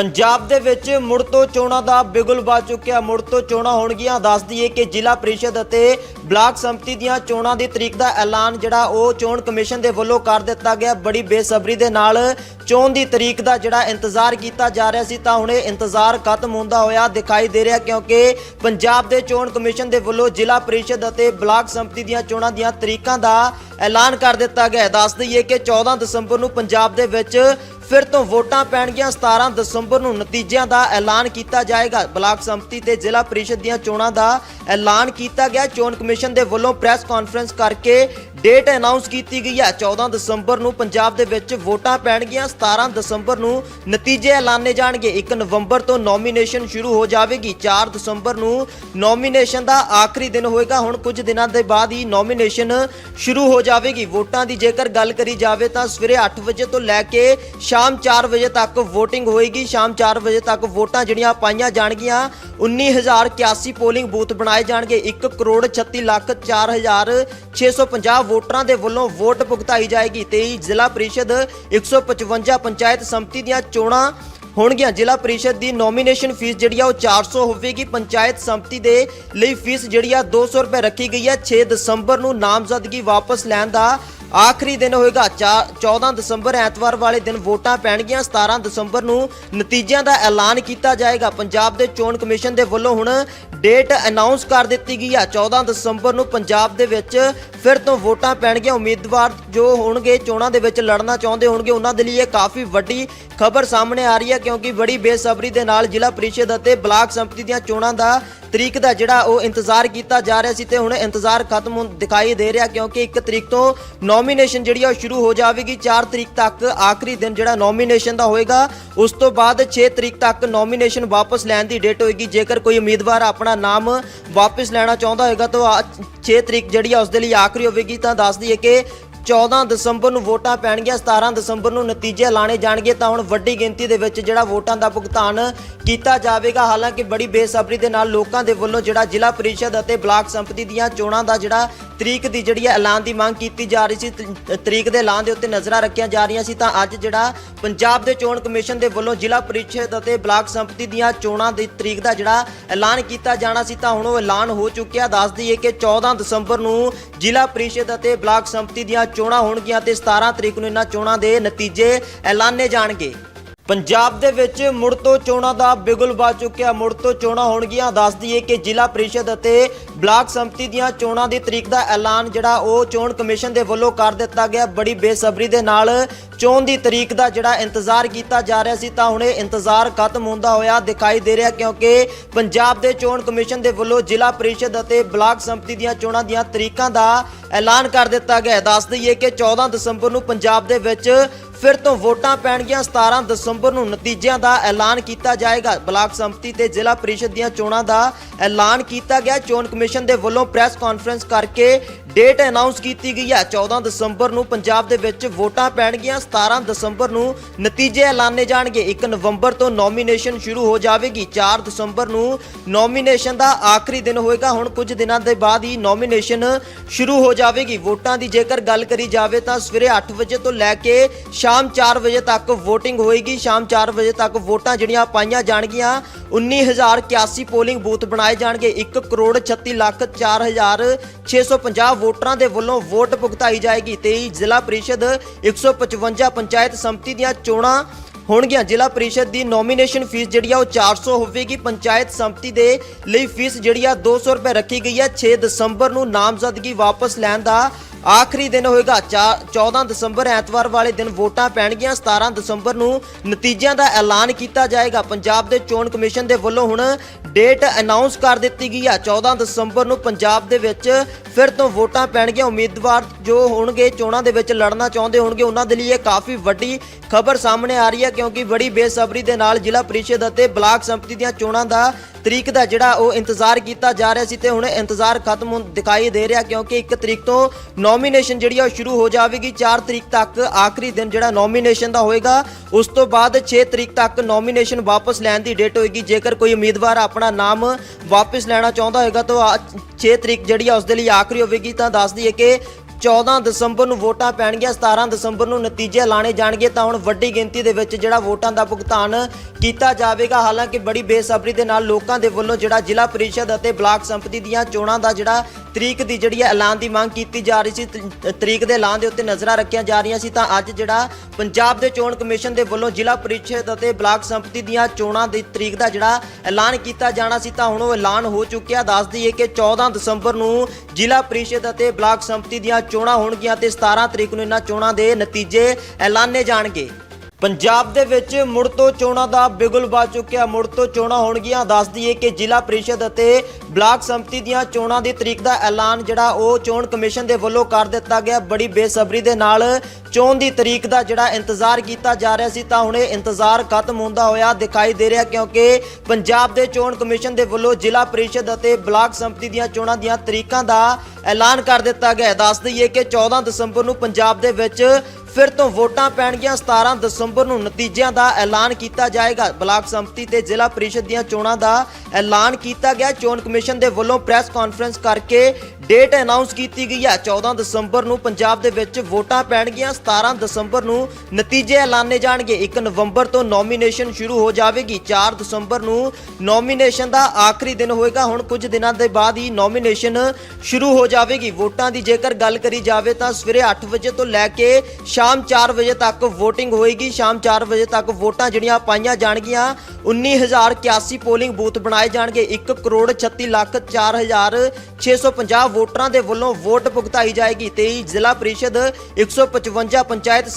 ਪੰਜਾਬ ਦੇ ਵਿੱਚ ਮੁੜ ਤੋਂ ਚੋਣਾਂ ਦਾ ਬਿਗੁਲ ਵੱਜ ਚੁੱਕਿਆ, ਮੁੜ ਤੋਂ ਚੋਣਾਂ ਹੋਣਗੀਆਂ। ਦੱਸ ਦਈਏ ਕਿ ਜ਼ਿਲ੍ਹਾ ਪਰਿਸ਼ਦ ਅਤੇ ਬਲਾਕ ਸੰਮਤੀ ਦੀਆਂ ਚੋਣਾਂ ਦੀ ਤਰੀਕ ਦਾ ਐਲਾਨ ਜਿਹੜਾ ਉਹ ਚੋਣ ਕਮਿਸ਼ਨ ਦੇ ਵੱਲੋਂ ਕਰ ਦਿੱਤਾ ਗਿਆ। ਬੜੀ ਬੇਸਬਰੀ ਦੇ ਨਾਲ ਚੋਣ ਦੀ ਤਰੀਕ ਦਾ ਜਿਹੜਾ ਇੰਤਜ਼ਾਰ ਕੀਤਾ ਜਾ ਰਿਹਾ ਸੀ, ਤਾਂ ਹੁਣ ਇਹ ਇੰਤਜ਼ਾਰ ਖਤਮ ਹੁੰਦਾ ਹੋਇਆ ਦਿਖਾਈ ਦੇ ਰਿਹਾ, ਕਿਉਂਕਿ ਪੰਜਾਬ ਦੇ ਚੋਣ ਕਮਿਸ਼ਨ ਦੇ ਵੱਲੋਂ ਜ਼ਿਲ੍ਹਾ ਪਰਿਸ਼ਦ ਅਤੇ ਬਲਾਕ ਸੰਮਤੀ ਦੀਆਂ ਚੋਣਾਂ ਦੀਆਂ ਤਰੀਕਾਂ ਦਾ ਐਲਾਨ ਕਰ ਦਿੱਤਾ ਗਿਆ ਦੱਸ ਦਈਏ ਕਿ 14 ਦਸੰਬਰ ਨੂੰ ਪੰਜਾਬ ਦੇ ਵਿੱਚ ਫਿਰ ਤੋਂ ਵੋਟਾਂ ਪੈਣਗੀਆਂ। 17 ਦਸੰਬਰ ਨੂੰ ਨਤੀਜਿਆਂ ਦਾ ਐਲਾਨ ਕੀਤਾ ਜਾਏਗਾ। ਬਲਾਕ ਸੰਮਤੀ ਤੇ ਜ਼ਿਲ੍ਹਾ ਪ੍ਰੀਸ਼ਦ ਦੀਆਂ ਚੋਣਾਂ ਦਾ ਐਲਾਨ ਕੀਤਾ ਗਿਆ। ਚੋਣ ਕਮਿਸ਼ਨ ਦੇ ਵੱਲੋਂ ਪ੍ਰੈਸ ਕਾਨਫਰੰਸ ਕਰਕੇ ਡੇਟ ਅਨਾਉਂਸ ਕੀਤੀ ਗਈ ਹੈ। 14 ਦਸੰਬਰ ਨੂੰ ਪੰਜਾਬ ਦੇ ਵਿੱਚ ਵੋਟਾਂ ਪੈਣਗੀਆਂ। 17 ਦਸੰਬਰ ਨੂੰ ਨਤੀਜੇ ਐਲਾਨੇ ਜਾਣਗੇ। 1 ਨਵੰਬਰ ਤੋਂ ਨੋਮੀਨੇਸ਼ਨ ਸ਼ੁਰੂ ਹੋ ਜਾਵੇਗੀ। 4 ਦਸੰਬਰ ਨੂੰ ਨੋਮੀਨੇਸ਼ਨ ਦਾ ਆਖਰੀ ਦਿਨ ਹੋਏਗਾ। ਹੁਣ ਕੁਝ ਦਿਨਾਂ ਦੇ ਬਾਅਦ ਹੀ ਨੋਮੀਨੇਸ਼ਨ ਸ਼ੁਰੂ ਹੋ ਜਾਵੇਗੀ। ਵੋਟਾਂ ਦੀ ਜੇਕਰ ਗੱਲ ਕਰੀ ਜਾਵੇ ਤਾਂ ਸਵੇਰੇ 8 ਵਜੇ ਤੋਂ ਲੈ ਕੇ ਸ਼ਾਮ 4 ਵਜੇ ਤੱਕ VOTING ਹੋਏਗੀ। ਸ਼ਾਮ 4 ਵਜੇ ਤੱਕ ਵੋਟਾਂ ਜਿਹੜੀਆਂ ਪਾਈਆਂ ਜਾਣਗੀਆਂ 19081 ਪੋਲਿੰਗ ਬੂਥ ਬਣਾਏ ਜਾਣਗੇ। 1 ਕਰੋੜ 36 ਲੱਖ 4650 ਵੋਟਰਾਂ ਦੇ ਵੱਲੋਂ ਵੋਟ ਭੁਗਤਾਈ ਜਾਏਗੀ। 23 ਜ਼ਿਲ੍ਹਾ ਪ੍ਰੀਸ਼ਦ 155 ਪੰਚਾਇਤ ਸੰਮਤੀ ਦੀਆਂ ਚੋਣਾਂ ਹੋਣਗੀਆਂ। ਜ਼ਿਲ੍ਹਾ ਪ੍ਰੀਸ਼ਦ ਦੀ ਨੋਮੀਨੇਸ਼ਨ ਫੀਸ ਜਿਹੜੀ ਆ ਉਹ 400 ਹੋਵੇਗੀ। ਪੰਚਾਇਤ ਸੰਮਤੀ ਦੇ ਲਈ ਫੀਸ ਜਿਹੜੀ ਆ 200 ਰੁਪਏ ਰੱਖੀ ਗਈ ਹੈ 6 ਦਸੰਬਰ ਨੂੰ ਨਾਮਜ਼ਦਗੀ ਵਾਪਸ ਲੈਣ ਦਾ ਆਖਰੀ ਦਿਨ ਹੋਏਗਾ, ਚਾ- 14 ਦਸੰਬਰ, ਐਤਵਾਰ ਵਾਲੇ ਦਿਨ ਵੋਟਾਂ ਪੈਣਗੀਆਂ। 17 ਦਸੰਬਰ ਨੂੰ ਨਤੀਜਿਆਂ ਦਾ ਐਲਾਨ ਕੀਤਾ ਜਾਏਗਾ। ਪੰਜਾਬ ਦੇ ਚੋਣ ਕਮਿਸ਼ਨ ਦੇ ਵੱਲੋਂ ਹੁਣ ਡੇਟ ਅਨਾਉਂਸ ਕਰ ਦਿੱਤੀ ਗਈ ਆ। 14 ਦਸੰਬਰ ਨੂੰ ਪੰਜਾਬ ਦੇ ਵਿੱਚ ਫਿਰ ਤੋਂ ਵੋਟਾਂ ਪੈਣਗੀਆਂ। ਉਮੀਦਵਾਰ ਜੋ ਹੋਣਗੇ, ਚੋਣਾਂ ਦੇ ਵਿੱਚ ਲੜਨਾ ਚਾਹੁੰਦੇ ਹੋਣਗੇ, ਉਹਨਾਂ ਦੇ ਲਈ ਇਹ ਕਾਫੀ ਵੱਡੀ ਖਬਰ ਸਾਹਮਣੇ ਆ ਰਹੀ ਹੈ, ਕਿਉਂਕਿ ਬੜੀ ਬੇਸਬਰੀ ਦੇ ਨਾਲ ਜ਼ਿਲ੍ਹਾ ਪ੍ਰੀਸ਼ਦ ਅਤੇ ਬਲਾਕ ਸੰਮਤੀ ਦੀਆਂ ਚੋਣਾਂ ਦਾ ਤਰੀਕ ਦਾ ਜਿਹੜਾ ਉਹ ਇੰਤਜ਼ਾਰ ਕੀਤਾ ਜਾ ਰਿਹਾ ਸੀ ਤੇ ਹੁਣ ਇੰਤਜ਼ਾਰ ਖਤਮ ਦਿਖਾਈ ਦੇ ਰਿਹਾ ਕਿਉਂਕਿ 1 ਤਰੀਕ ਤੋਂ ਨੋਮੀਨੇਸ਼ਨ ਜਿਹੜੀ ਆ ਉਹ ਸ਼ੁਰੂ ਹੋ ਜਾਵੇਗੀ। 4 ਤਰੀਕ ਤੱਕ ਆਖਰੀ ਦਿਨ ਜਿਹੜਾ ਨੋਮੀਨੇਸ਼ਨ ਦਾ ਹੋਏਗਾ, ਉਸ ਤੋਂ ਬਾਅਦ 6 ਤਰੀਕ ਤੱਕ ਨੋਮੀਨੇਸ਼ਨ ਵਾਪਸ ਲੈਣ ਦੀ ਡੇਟ ਹੋਏਗੀ। ਜੇਕਰ ਕੋਈ ਉਮੀਦਵਾਰ ਆਪਣਾ ਨਾਮ ਵਾਪਸ ਲੈਣਾ ਚਾਹੁੰਦਾ ਹੋਏਗਾ ਤਾਂ 6 ਤਰੀਕ ਜਿਹੜੀ ਆ ਉਸ ਦੇ ਲਈ ਆਖਰੀ ਹੋਵੇਗੀ। ਤਾਂ ਦੱਸ ਦਈਏ ਕਿ 14 ਦਸੰਬਰ ਨੂੰ ਵੋਟਾਂ ਪੈਣਗੀਆਂ 17 ਦਸੰਬਰ ਨੂੰ ਨਤੀਜੇ ਐਲਾਨੇ ਜਾਣਗੇ, ਤਾਂ ਹੁਣ ਵੱਡੀ ਗਿਣਤੀ ਦੇ ਵਿੱਚ ਜਿਹੜਾ ਵੋਟਾਂ ਦਾ ਭੁਗਤਾਨ ਕੀਤਾ ਜਾਵੇਗਾ, ਹਾਲਾਂਕਿ ਬੜੀ ਬੇਸਬਰੀ ਦੇ ਨਾਲ ਲੋਕਾਂ ਦੇ ਵੱਲੋਂ ਜਿਹੜਾ ਜ਼ਿਲ੍ਹਾ ਪ੍ਰੀਸ਼ਦ ਅਤੇ ਬਲਾਕ ਸੰਪਤੀ ਦੀਆਂ ਚੋਣਾਂ ਦਾ ਜਿਹੜਾ ਤਰੀਕ ਦੀ ਜਿਹੜੀ ਹੈ ਐਲਾਨ ਦੀ ਮੰਗ ਕੀਤੀ ਜਾ ਰਹੀ ਸੀ ਤਰੀਕ ਦੇ ਐਲਾਨ ਦੇ ਉੱਤੇ ਨਜ਼ਰਾਂ ਰੱਖੀਆਂ ਜਾ ਰਹੀਆਂ ਸੀ, ਤਾਂ ਅੱਜ ਜਿਹੜਾ ਪੰਜਾਬ ਦੇ ਚੋਣ ਕਮਿਸ਼ਨ ਦੇ ਵੱਲੋਂ ਜ਼ਿਲ੍ਹਾ ਪਰਿਸ਼ਦ ਅਤੇ ਬਲਾਕ ਸੰਪਤੀ ਦੀਆਂ ਚੋਣਾਂ ਦੀ ਤਰੀਕ ਦਾ ਜਿਹੜਾ ਐਲਾਨ ਕੀਤਾ ਜਾਣਾ ਸੀ, ਤਾਂ ਹੁਣ ਉਹ ਐਲਾਨ ਹੋ ਚੁੱਕਿਆ। ਦੱਸ ਦਈਏ ਕਿ 14 ਦਸੰਬਰ ਨੂੰ ਜ਼ਿਲ੍ਹਾ ਪਰਿਸ਼ਦ ਅਤੇ ਬਲਾਕ ਸੰਪਤੀ ਦੀਆਂ ਚੋਣਾਂ ਹੋਣਗੀਆਂ ਤੇ 17 ਤਰੀਕ ਨੂੰ ਇਹਨਾਂ ਚੋਣਾਂ ਦੇ ਨਤੀਜੇ ਐਲਾਨੇ ਜਾਣਗੇ। ਪੰਜਾਬ ਦੇ ਵਿੱਚ ਮੁੜ ਤੋਂ ਚੋਣਾਂ ਦਾ ਬਿਗੁਲ ਵੱਜ ਚੁੱਕਿਆ, ਮੁੜ ਤੋਂ ਚੋਣਾਂ ਹੋਣਗੀਆਂ। ਦੱਸ ਦਈਏ ਕਿ ਜ਼ਿਲ੍ਹਾ ਪ੍ਰੀਸ਼ਦ ਅਤੇ ਬਲਾਕ ਸੰਮਤੀ ਦੀਆਂ ਚੋਣਾਂ ਦੀ ਤਰੀਕ ਦਾ ਐਲਾਨ ਜਿਹੜਾ ਉਹ ਚੋਣ ਕਮਿਸ਼ਨ ਦੇ ਵੱਲੋਂ ਕਰ ਦਿੱਤਾ ਗਿਆ। ਬੜੀ ਬੇਸਬਰੀ ਦੇ ਨਾਲ ਚੋਣ ਦੀ ਤਰੀਕ ਦਾ ਜਿਹੜਾ ਇੰਤਜ਼ਾਰ ਕੀਤਾ ਜਾ ਰਿਹਾ ਸੀ, ਤਾਂ ਹੁਣ ਇਹ ਇੰਤਜ਼ਾਰ ਖਤਮ ਹੁੰਦਾ ਹੋਇਆ ਦਿਖਾਈ ਦੇ ਰਿਹਾ, ਕਿਉਂਕਿ ਪੰਜਾਬ ਦੇ ਚੋਣ ਕਮਿਸ਼ਨ ਦੇ ਵੱਲੋਂ ਜ਼ਿਲ੍ਹਾ ਪ੍ਰੀਸ਼ਦ ਅਤੇ ਬਲਾਕ ਸੰਮਤੀ ਦੀਆਂ ਚੋਣਾਂ ਦੀਆਂ ਤਰੀਕਾਂ ਦਾ ਐਲਾਨ ਕਰ ਦਿੱਤਾ ਗਿਆ ਦੱਸ ਦਈਏ ਕਿ 14 ਦਸੰਬਰ ਨੂੰ ਪੰਜਾਬ ਦੇ ਵਿੱਚ ਫਿਰ ਤੋਂ ਵੋਟਾਂ ਪੈਣਗੀਆਂ 17 ਦਸੰਬਰ ਨੂੰ ਨਤੀਜਿਆਂ ਦਾ ਐਲਾਨ ਕੀਤਾ ਜਾਏਗਾ। ਬਲਾਕ ਸੰਮਤੀ ਤੇ ਜ਼ਿਲ੍ਹਾ ਪ੍ਰੀਸ਼ਦ ਦੀਆਂ ਚੋਣਾਂ ਦਾ ਐਲਾਨ ਕੀਤਾ ਗਿਆ। ਚੋਣ ਕਮਿਸ਼ਨ ਦੇ ਵੱਲੋਂ ਪ੍ਰੈਸ ਕਾਨਫਰੰਸ ਕਰਕੇ ਡੇਟ ਅਨਾਉਂਸ ਕੀਤੀ ਗਈ ਹੈ। 14 ਦਸੰਬਰ ਨੂੰ ਪੰਜਾਬ ਦੇ ਵਿੱਚ ਵੋਟਾਂ ਪੈਣਗੀਆਂ। 17 ਦਸੰਬਰ ਨੂੰ ਨਤੀਜੇ ਐਲਾਨੇ ਜਾਣਗੇ। 1 ਨਵੰਬਰ ਤੋਂ ਨੋਮੀਨੇਸ਼ਨ ਸ਼ੁਰੂ ਹੋ ਜਾਵੇਗੀ। 4 ਦਸੰਬਰ ਨੂੰ ਨੋਮੀਨੇਸ਼ਨ ਦਾ ਆਖਰੀ ਦਿਨ ਹੋਏਗਾ। ਹੁਣ ਕੁਝ ਦਿਨਾਂ ਦੇ ਬਾਅਦ ਹੀ ਨੋਮੀਨੇਸ਼ਨ ਸ਼ੁਰੂ ਹੋ ਜਾਵੇਗੀ। ਵੋਟਾਂ ਦੀ ਜੇਕਰ ਗੱਲ ਕਰੀ ਜਾਵੇ ਤਾਂ ਸਵੇਰੇ 8 ਵਜੇ ਤੋਂ ਲੈ ਕੇ ਸ਼ਾਮ 4 ਵਜੇ ਤੱਕ VOTING ਹੋਏਗੀ। ਸ਼ਾਮ 4 ਵਜੇ ਤੱਕ ਵੋਟਾਂ ਜਿਹੜੀਆਂ ਪਾਈਆਂ ਜਾਣਗੀਆਂ 19081 ਪੋਲਿੰਗ ਬੂਥ ਬਣਾਏ ਜਾਣਗੇ। 1 ਕਰੋੜ 36 ਲੱਖ 4650 ਵੋਟਰਾਂ ਦੇ ਵੱਲੋਂ ਵੋਟ ਭੁਗਤਾਈ ਜਾਏਗੀ। 23 ਜ਼ਿਲ੍ਹਾ ਪ੍ਰੀਸ਼ਦ 155 ਪੰਚਾਇਤ ਸੰਮਤੀ ਦੀਆਂ ਚੋਣਾਂ ਹੋਣਗੀਆਂ। ਜ਼ਿਲ੍ਹਾ ਪ੍ਰੀਸ਼ਦ ਦੀ ਨੋਮੀਨੇਸ਼ਨ ਫੀਸ ਜਿਹੜੀ ਆ ਉਹ 400 ਹੋਵੇਗੀ। ਪੰਚਾਇਤ ਸੰਮਤੀ ਦੇ ਲਈ ਫੀਸ ਜਿਹੜੀ ਆ 200 ਰੁਪਏ ਰੱਖੀ ਗਈ ਹੈ 6 ਦਸੰਬਰ ਨੂੰ ਨਾਮਜ਼ਦਗੀ ਵਾਪਸ ਲੈਣ ਦਾ ਆਖਰੀ ਦਿਨ ਹੋਏਗਾ, ਚਾ- 14 ਦਸੰਬਰ, ਐਤਵਾਰ ਵਾਲੇ ਦਿਨ ਵੋਟਾਂ ਪੈਣਗੀਆਂ। 17 ਦਸੰਬਰ ਨੂੰ ਨਤੀਜਿਆਂ ਦਾ ਐਲਾਨ ਕੀਤਾ ਜਾਏਗਾ। ਪੰਜਾਬ ਦੇ ਚੋਣ ਕਮਿਸ਼ਨ ਦੇ ਵੱਲੋਂ ਹੁਣ ਡੇਟ ਅਨਾਉਂਸ ਕਰ ਦਿੱਤੀ ਗਈ ਹੈ 14 ਦਸੰਬਰ ਨੂੰ ਪੰਜਾਬ ਦੇ ਵਿੱਚ ਫਿਰ ਤੋਂ ਵੋਟਾਂ ਪੈਣਗੀਆਂ। ਉਮੀਦਵਾਰ ਜੋ ਹੋਣਗੇ, ਚੋਣਾਂ ਦੇ ਵਿੱਚ ਲੜਨਾ ਚਾਹੁੰਦੇ ਹੋਣਗੇ, ਉਹਨਾਂ ਦੇ ਲਈ ਇਹ ਕਾਫੀ ਵੱਡੀ ਖਬਰ ਸਾਹਮਣੇ ਆ ਰਹੀ ਹੈ, ਕਿਉਂਕਿ ਬੜੀ ਬੇਸਬਰੀ ਦੇ ਨਾਲ ਜ਼ਿਲ੍ਹਾ ਪ੍ਰੀਸ਼ਦ ਅਤੇ ਬਲਾਕ ਸੰਪਤੀ ਦੀਆਂ ਚੋਣਾਂ ਦਾ ਤਰੀਕ ਦਾ ਜਿਹੜਾ ਉਹ ਇੰਤਜ਼ਾਰ ਕੀਤਾ ਜਾ ਰਿਹਾ ਸੀ ਤੇ ਹੁਣ ਇੰਤਜ਼ਾਰ ਖਤਮ ਦਿਖਾਈ ਦੇ ਰਿਹਾ, ਕਿਉਂਕਿ 1 ਤਰੀਕ ਤੋਂ ਨੋਮੀਨੇਸ਼ਨ ਜਿਹੜੀ ਆ ਉਹ ਸ਼ੁਰੂ ਹੋ ਜਾਵੇਗੀ 4 ਤਰੀਕ ਤੱਕ, ਆਖਰੀ ਦਿਨ ਜਿਹੜਾ ਨੋਮੀਨੇਸ਼ਨ ਦਾ ਹੋਏਗਾ, ਉਸ ਤੋਂ ਬਾਅਦ 6 ਤਰੀਕ ਤੱਕ ਨੋਮੀਨੇਸ਼ਨ ਵਾਪਸ ਲੈਣ ਦੀ ਡੇਟ ਹੋਏਗੀ। ਜੇਕਰ ਕੋਈ ਉਮੀਦਵਾਰ ਆਪਣਾ ਨਾਮ ਵਾਪਸ ਲੈਣਾ ਚਾਹੁੰਦਾ ਹੋਏਗਾ ਤਾਂ 6 ਤਰੀਕ ਜਿਹੜੀ ਆ ਉਸ ਦੇ ਲਈ ਆਖਰੀ ਹੋਵੇਗੀ, ਤਾਂ ਦੱਸ ਦਈਏ ਕਿ 14 ਦਸੰਬਰ ਨੂੰ ਵੋਟਾਂ ਪੈਣਗੀਆਂ 17 ਦਸੰਬਰ ਨੂੰ ਨਤੀਜੇ ਲਾਣੇ ਜਾਣਗੇ, ਤਾਂ ਹੁਣ ਵੱਡੀ ਗਿਣਤੀ ਦੇ ਵਿੱਚ ਜਿਹੜਾ ਵੋਟਾਂ ਦਾ ਭੁਗਤਾਨ ਕੀਤਾ ਜਾਵੇਗਾ, ਹਾਲਾਂਕਿ ਬੜੀ ਬੇਸਬਰੀ ਦੇ ਨਾਲ ਲੋਕਾਂ ਦੇ ਵੱਲੋਂ ਜਿਹੜਾ ਜ਼ਿਲ੍ਹਾ ਪਰਿਸ਼ਦ ਅਤੇ ਬਲਾਕ ਸੰਪਤੀ ਦੀਆਂ ਚੋਣਾਂ ਦਾ ਜਿਹੜਾ ਤਰੀਕ ਦੀ ਜਿਹੜੀ ਹੈ ਐਲਾਨ ਦੀ ਮੰਗ ਕੀਤੀ ਜਾ ਰਹੀ ਸੀ ਤਰੀਕ ਦੇ ਐਲਾਨ ਦੇ ਉੱਤੇ ਨਜ਼ਰਾਂ ਰੱਖੀਆਂ ਜਾ ਰਹੀਆਂ ਸੀ, ਤਾਂ ਅੱਜ ਜਿਹੜਾ ਪੰਜਾਬ ਦੇ ਚੋਣ ਕਮਿਸ਼ਨ ਦੇ ਵੱਲੋਂ ਜ਼ਿਲ੍ਹਾ ਪਰਿਸ਼ਦ ਅਤੇ ਬਲਾਕ ਸੰਪਤੀ ਦੀਆਂ ਚੋਣਾਂ ਦੀ ਤਰੀਕ ਦਾ ਜਿਹੜਾ ਐਲਾਨ ਕੀਤਾ ਜਾਣਾ ਸੀ, ਤਾਂ ਹੁਣ ਉਹ ਐਲਾਨ ਹੋ ਚੁੱਕਿਆ। ਦੱਸ ਦਈਏ ਕਿ 14 ਦਸੰਬਰ ਨੂੰ ਜ਼ਿਲ੍ਹਾ ਪਰਿਸ਼ਦ ਅਤੇ ਬਲਾਕ ਸੰਪਤੀ ਦੀਆਂ ਚੋਣਾਂ ਹੋਣਗੀਆਂ ਤੇ 17 ਤਰੀਕ ਨੂੰ ਇਹਨਾਂ ਚੋਣਾਂ ਦੇ ਨਤੀਜੇ ਐਲਾਨੇ ਜਾਣਗੇ। ਪੰਜਾਬ ਦੇ ਵਿੱਚ ਮੁੜ ਤੋਂ ਚੋਣਾਂ ਦਾ ਬਿਗੁਲ ਵੱਜ ਚੁੱਕਿਆ, ਮੁੜ ਤੋਂ ਚੋਣਾਂ ਹੋਣਗੀਆਂ। ਦੱਸ ਦਈਏ ਕਿ ਜ਼ਿਲ੍ਹਾ ਪ੍ਰੀਸ਼ਦ ਅਤੇ ਬਲਾਕ ਸੰਮਤੀ ਦੀਆਂ ਚੋਣਾਂ ਦੀ ਤਰੀਕ ਦਾ ਐਲਾਨ ਜਿਹੜਾ ਉਹ ਚੋਣ ਕਮਿਸ਼ਨ ਦੇ ਵੱਲੋਂ ਕਰ ਦਿੱਤਾ ਗਿਆ। ਬੜੀ ਬੇਸਬਰੀ ਦੇ ਨਾਲ ਚੋਣ ਦੀ ਤਰੀਕ ਦਾ ਜਿਹੜਾ ਇੰਤਜ਼ਾਰ ਕੀਤਾ ਜਾ ਰਿਹਾ ਸੀ, ਤਾਂ ਹੁਣ ਇਹ ਇੰਤਜ਼ਾਰ ਖਤਮ ਹੁੰਦਾ ਹੋਇਆ ਦਿਖਾਈ ਦੇ ਰਿਹਾ, ਕਿਉਂਕਿ ਪੰਜਾਬ ਦੇ ਚੋਣ ਕਮਿਸ਼ਨ ਦੇ ਵੱਲੋਂ ਜ਼ਿਲ੍ਹਾ ਪ੍ਰੀਸ਼ਦ ਅਤੇ ਬਲਾਕ ਸੰਮਤੀ ਦੀਆਂ ਚੋਣਾਂ ਦੀਆਂ ਤਰੀਕਾਂ ਦਾ ਐਲਾਨ ਕਰ ਦਿੱਤਾ ਗਿਆ ਦੱਸ ਦਈਏ ਕਿ 14 ਦਸੰਬਰ ਨੂੰ ਪੰਜਾਬ ਦੇ ਵਿੱਚ ਫਿਰ ਤੋਂ ਵੋਟਾਂ ਪੈਣਗੀਆਂ 17 ਦਸੰਬਰ ਨੂੰ ਨਤੀਜਿਆਂ ਦਾ ਐਲਾਨ ਕੀਤਾ ਜਾਏਗਾ। ਬਲਾਕ ਸੰਮਤੀ ਤੇ ਜ਼ਿਲ੍ਹਾ ਪ੍ਰੀਸ਼ਦ ਦੀਆਂ ਚੋਣਾਂ ਦਾ ਐਲਾਨ ਕੀਤਾ ਗਿਆ। ਚੋਣ ਕਮਿਸ਼ਨ ਦੇ ਵੱਲੋਂ ਪ੍ਰੈਸ ਕਾਨਫਰੰਸ ਕਰਕੇ ਡੇਟ ਅਨਾਉਂਸ ਕੀਤੀ ਗਈ ਹੈ। 14 ਦਸੰਬਰ ਨੂੰ ਪੰਜਾਬ ਦੇ ਵਿੱਚ ਵੋਟਾਂ ਪੈਣਗੀਆਂ। 17 ਦਸੰਬਰ ਨੂੰ ਨਤੀਜੇ ਐਲਾਨੇ ਜਾਣਗੇ। 1 ਨਵੰਬਰ ਤੋਂ ਨੋਮੀਨੇਸ਼ਨ ਸ਼ੁਰੂ ਹੋ ਜਾਵੇਗੀ। 4 ਦਸੰਬਰ ਨੂੰ ਨੋਮੀਨੇਸ਼ਨ ਦਾ ਆਖਰੀ ਦਿਨ ਹੋਏਗਾ। ਹੁਣ ਕੁਝ ਦਿਨਾਂ ਦੇ ਬਾਅਦ ਹੀ ਨੋਮੀਨੇਸ਼ਨ ਸ਼ੁਰੂ ਹੋ ਜਾਵੇਗੀ। ਵੋਟਾਂ ਦੀ ਜੇਕਰ ਗੱਲ ਕਰੀ ਜਾਵੇ ਤਾਂ ਸਵੇਰੇ 8 ਵਜੇ ਤੋਂ ਲੈ ਕੇ ਸ਼ਾਮ 4 ਵਜੇ ਤੱਕ VOTING ਹੋਏਗੀ। ਸ਼ਾਮ 4 ਵਜੇ ਤੱਕ ਵੋਟਾਂ ਜਿਹੜੀਆਂ ਪਾਈਆਂ ਜਾਣਗੀਆਂ 19081 ਪੋਲਿੰਗ ਬੂਥ ਬਣਾਏ ਜਾਣਗੇ। 1 ਕਰੋੜ 36 ਲੱਖ 4650 ਵੋਟਰਾਂ ਦੇ ਵੱਲੋਂ ਵੋਟ ਭੁਗਤਾਈ ਜਾਏਗੀ। 23 ਜ਼ਿਲ੍ਹਾ ਪ੍ਰੀਸ਼ਦ 155 ਪੰਚਾਇਤ